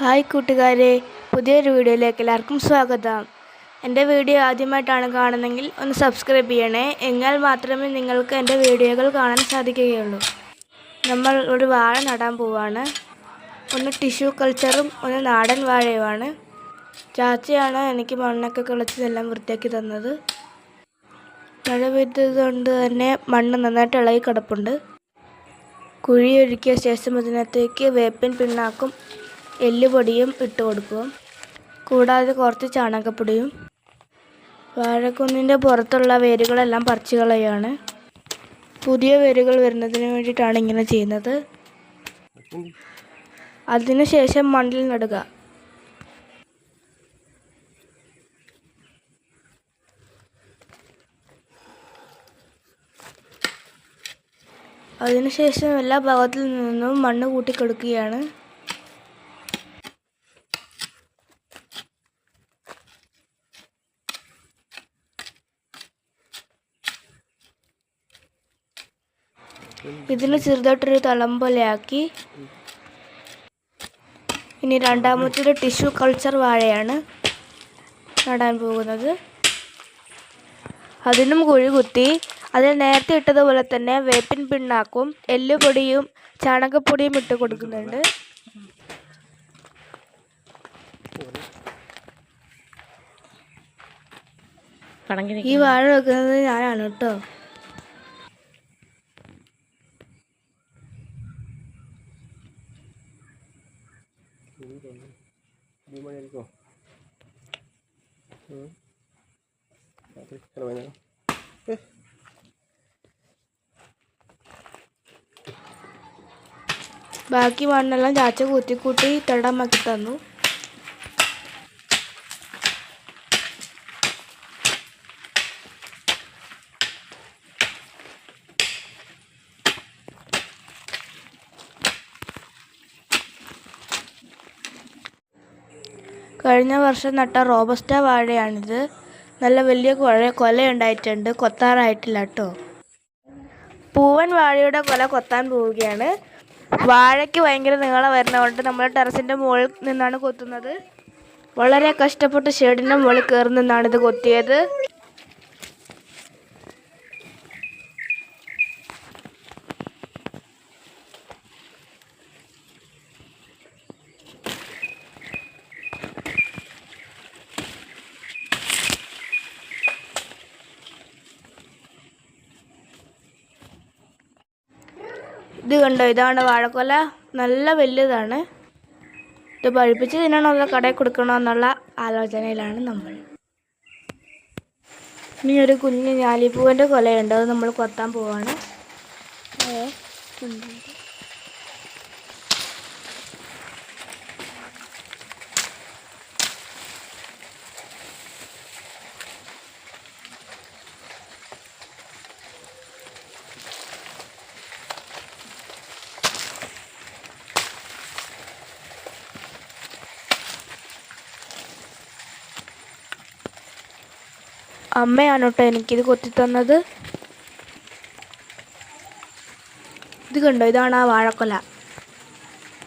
Hi കൂട്ടുകാരെ പുതിയൊരു വീഡിയോയിലേക്ക് എല്ലാവർക്കും സ്വാഗതം. എന്റെ വീഡിയോ ആദ്യമായിട്ടാണ് കാണുന്നതെങ്കിൽ ഒന്ന് സബ്സ്ക്രൈബ് ചെയ്യണേ. എന്നാൽ മാത്രമേ നിങ്ങൾക്ക് എന്റെ വീഡിയോകൾ കാണാൻ സാധിക്കുകയുള്ളൂ. നമ്മൾ ഒരു വാഴ നടാൻ പോവാണ്. ഒന്ന് ടിഷ്യൂ കൾച്ചറും ഒന്ന് നാടൻ വാഴയുമാണ്. ചാച്ചയാണ് എനിക്ക് മണ്ണൊക്കെ കിളച്ചതെല്ലാം വൃത്തിയാക്കി തന്നത്. മഴ പെയ്തത് കൊണ്ട് തന്നെ മണ്ണ് നന്നായിട്ട് ഇളകി കിടപ്പുണ്ട്. കുഴിയൊരുക്കിയ ശേഷം അതിനകത്തേക്ക് വേപ്പിൻ പിണ്ണാക്കും എല്ലുപൊടിയും ഇട്ട് കൊടുക്കും. കൂടാതെ കുറച്ച് ചാണകപ്പൊടിയും വാഴക്കുന്നിന്റെ പുറത്തുള്ള വേരുകളെല്ലാം പറിച്ചു കളയാണ്. പുതിയ വേരുകൾ വരുന്നതിന് വേണ്ടിയിട്ടാണ് ഇങ്ങനെ ചെയ്യുന്നത്. അതിനുശേഷം മണ്ണിൽ നടുക. അതിനുശേഷം എല്ലാ ഭാഗത്തിൽ നിന്നും മണ്ണ് കൂട്ടിക്കൊടുക്കുകയാണ്. ഇതിന് ചെറുതായിട്ടൊരു തളം പോലെയാക്കി. ഇനി രണ്ടാമത്തേത് ടിഷ്യൂ കൾച്ചർ വാഴയാണ് നടാൻ പോകുന്നത്. അതിനും കുഴി കുത്തി. അതിൽ നേരത്തെ ഇട്ടതുപോലെ തന്നെ വേപ്പിൻ പിണ്ണാക്കും എല്ലുപൊടിയും ചാണകപ്പൊടിയും ഇട്ട് കൊടുക്കുന്നുണ്ട്. ഈ വാഴ വെക്കുന്നത് ഞാനാണ് കേട്ടോ. ബാക്കി മണ്ണെല്ലാം ചാച്ച കൂത്തി കൂട്ടി തടമാക്കി തന്നു. കഴിഞ്ഞ വർഷം നട്ട റോബസ്റ്റ വാഴയാണിത്. നല്ല വലിയ കുഴ കൊലയുണ്ടായിട്ടുണ്ട്. കൊത്താറായിട്ടില്ല കേട്ടോ. പൂവൻ വാഴയുടെ കൊല കൊത്താൻ പോവുകയാണ്. വാഴയ്ക്ക് ഭയങ്കര നീളം വരുന്നതുകൊണ്ട് നമ്മൾ ടെറസിന്റെ മുകളിൽ നിന്നാണ് കൊത്തുന്നത്. വളരെ കഷ്ടപ്പെട്ട് ഷെഡിന്റെ മുകളിൽ കയറി നിന്നാണ് ഇത് കൊത്തിയത്. ഇത് കണ്ടോ ഇതാണ് വാഴക്കൊല. നല്ല വലുതാണ്. ഇത് പഴുപ്പിച്ച് തിന്നണോ അതോ കടയിൽ കൊടുക്കണോ എന്നുള്ള ആലോചനയിലാണ് നമ്മൾ. ഇനി ഒരു കുഞ്ഞ് ഞാലിപ്പൂവിന്റെ കൊലയുണ്ട്. അത് നമ്മൾ കൊത്താൻ പോവാണ്. ഉണ്ട്. അമ്മയാണ് കേട്ടോ എനിക്കിത് കൊത്തി തന്നത് ഇത് കണ്ടോ? ഇതാണ് ആ വാഴക്കൊല.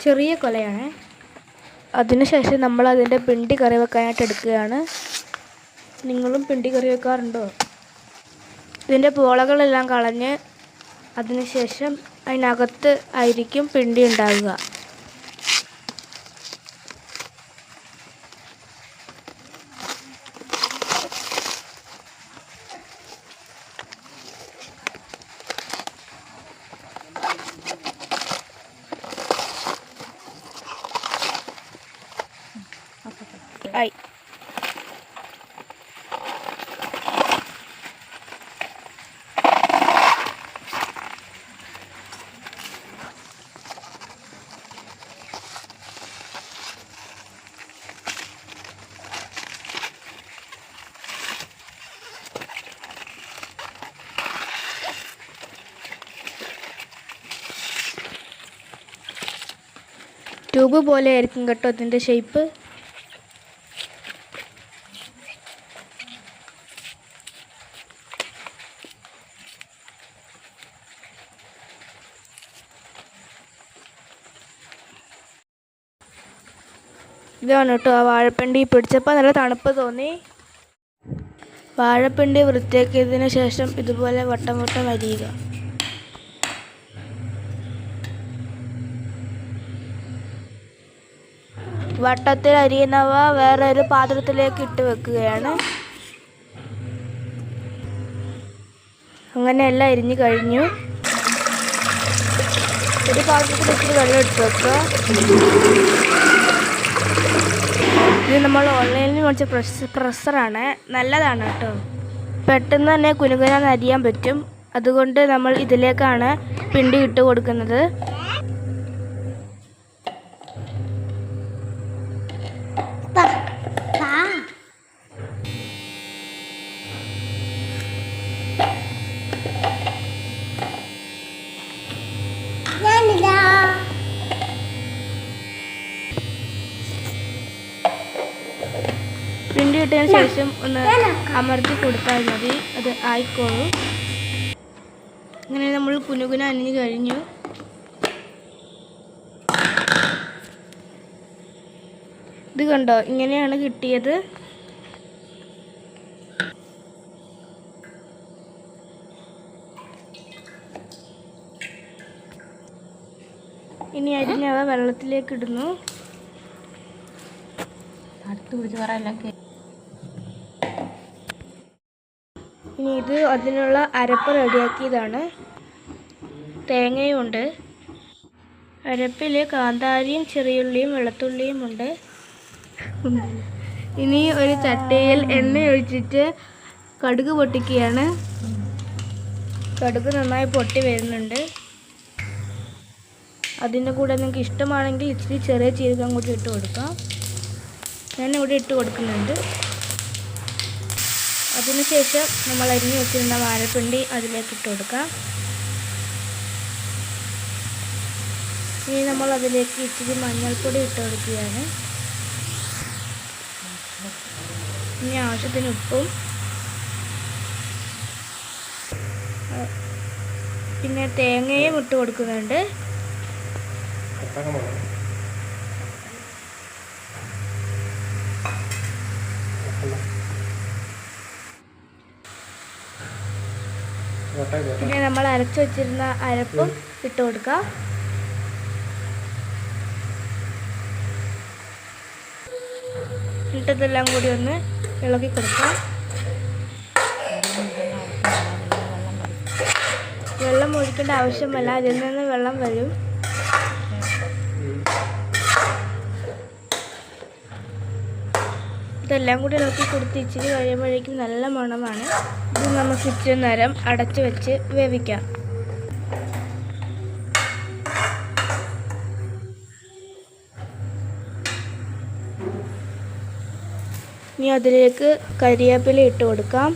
ചെറിയ കൊലയാണ്. അതിനുശേഷം നമ്മൾ അതിന്റെ പിണ്ടി കറി വെക്കാനായിട്ട് എടുക്കുകയാണ്. നിങ്ങളും പിണ്ടി കറി വെക്കാറുണ്ടോ? ഇതിന്റെ പോളകളെല്ലാം കളഞ്ഞ് അതിനുശേഷം അതിനകത്ത് ആയിരിക്കും പിണ്ടി ഉണ്ടാവുക. ആയി ട്യൂബ് പോലെ ആയിരിക്കും കേട്ടോ ഇതിന്റെ ഷേപ്പ് ഇതാണ് കേട്ടോ ആ വാഴപ്പിണ്ടി. പിടിച്ചപ്പോൾ നല്ല തണുപ്പ് തോന്നി. വാഴപ്പിണ്ടി വൃത്തിയാക്കിയതിന് ശേഷം ഇതുപോലെ വട്ടം വട്ടം അരിയുക. വട്ടത്തിൽ അരിയുന്നവ വേറെ ഒരു പാത്രത്തിലേക്ക് ഇട്ട് വെക്കുകയാണ്. അങ്ങനെ എല്ലാം അരിഞ്ഞു കഴിഞ്ഞു. ഒരു പാത്രത്തിൽ ഇച്ചിരി വെള്ളം എടുത്ത് വെക്കുക. ഇത് നമ്മൾ ഓൺലൈനിൽ മേടിച്ച പ്രസ് പ്രസറാണ് നല്ലതാണ് കേട്ടോ. പെട്ടെന്ന് തന്നെ കുനുകുനാന്ന് അരിയാൻ പറ്റും. അതുകൊണ്ട് നമ്മൾ ഇതിലേക്കാണ് പിണ്ടി ഇട്ട് കൊടുക്കുന്നത്. ഇട്ടതിന് ശേഷം ഒന്ന് അമർത്തി കൊടുത്താൽ മതി. അത് ആയിക്കോളും. ഇങ്ങനെ നമ്മൾ കുനുകുന അനിഞ്ഞ് കഴിഞ്ഞു. ഇത് കണ്ടോ? ഇങ്ങനെയാണ് കിട്ടിയത്. ഇനി അരിഞ്ഞവ വെള്ളത്തിലേക്ക് ഇടുന്നു. അടുത്ത് പിടിച്ച് പറയാൻ ഇനി അതിനുള്ള അരപ്പ് റെഡിയാക്കിയതാണ്. തേങ്ങയുണ്ട് അരപ്പിൽ കാന്താരിയും ചെറിയുള്ളിയും വെളുത്തുള്ളിയും ഉണ്ട്. ഇനി ഒരു ചട്ടയിൽ എണ്ണ ഒഴിച്ചിട്ട് കടുക് പൊട്ടിക്കുകയാണ്. കടുക് നന്നായി പൊട്ടി വരുന്നുണ്ട്. അതിന്റെ കൂടെ നിങ്ങൾക്ക് ഇഷ്ടമാണെങ്കിൽ ഇച്ചിരി ചെറിയ ചീരകം കൂടി ഇട്ട് കൊടുക്കാം. ഞാൻ ഇവിടെ ഇട്ട് കൊടുക്കുന്നുണ്ട്. അതിനുശേഷം നമ്മൾ അരിഞ്ഞു വെച്ചിരുന്ന വാഴപ്പിണ്ടി അതിലേക്ക് ഇട്ട് കൊടുക്കാം. ഇനി നമ്മൾ അതിലേക്ക് ഇച്ചിരി മഞ്ഞൾപ്പൊടി ഇട്ട് കൊടുക്കുകയാണ്. ഇനി ആവശ്യത്തിന് ഉപ്പും പിന്നെ തേങ്ങയും ഇട്ട് കൊടുക്കുന്നുണ്ട്. പിന്നെ നമ്മൾ അരച്ചു വെച്ചിരുന്ന അരപ്പും ഇട്ട് കൊടുക്കാം. ഇട്ടതെല്ലാം കൂടി ഒന്ന് ഇളക്കി കൊടുക്കാം. വെള്ളം ഒഴിക്കേണ്ട ആവശ്യമല്ല അതിൽ നിന്ന് വെള്ളം വരും. ഇതെല്ലാം കൂടി ഇളക്കി കൊടുത്ത് ഇച്ചിരി കഴിയുമ്പോഴേക്കും നല്ല മണമാണ്. ഇത് നമുക്ക് ഇച്ചിരി നേരം അടച്ചു വെച്ച് വേവിക്കാം. ഇനി അതിലേക്ക് കരിവേപ്പില ഇട്ട് കൊടുക്കാം.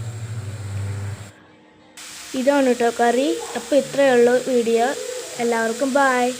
ഇതാണ് കേട്ടോ കറി. അപ്പോൾ ഇത്രയേ ഉള്ളൂ വീഡിയോ. എല്ലാവർക്കും ബായ്